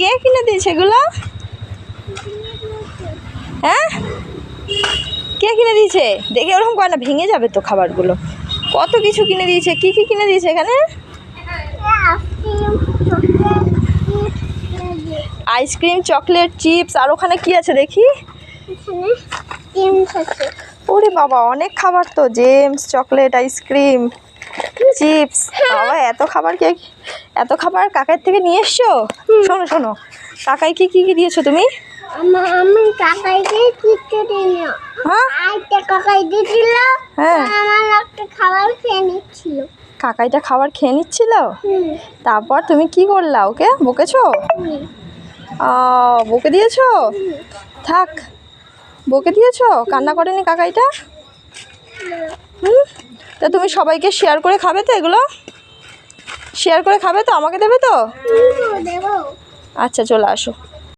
কে কিনে দিয়েছে এগুলো? হ্যাঁ? কে কিনে দিয়েছে? দেখে ওরকম করে না ভেঙে যাবে তো খাবারগুলো। কত কিছু কিনে দিয়েছে? কি কি কিনে দিয়েছে এখানে? আইসক্রিম চকলেট চিপস আর ওখানে কি আছে দেখি? ওরে বাবা অনেক খাবার তো। Gems chocolate ice cream chips. বাবা এত খাবার কে এত খাবার কাকার থেকে নিয়ে এসছো? শোনো শোনো। কাকাই কি কি কি দিয়েছ তুমি? আমি কাকাইকে কিচ্ছু দিই না হ্যাঁ? আরেকটা কাকাই দিয়েছিল হ্যাঁ। আমার একটা খাবার খেয়ে নিচ্ছিল। কাকাইটা খাবার খেয়ে নিচ্ছিল? তারপর তুমি কি করলা ওকে? বকেছো? বকে দিয়েছ? থাক। বকে দিয়েছ? কান্না করেনি কাকাইটা? হুম? তা তুমি সবাইকে শেয়ার করে খাবে তো এগুলো? শেয়ার করে খাবে তো? আমাকে দেবে তো? আচ্ছা চলে আসো।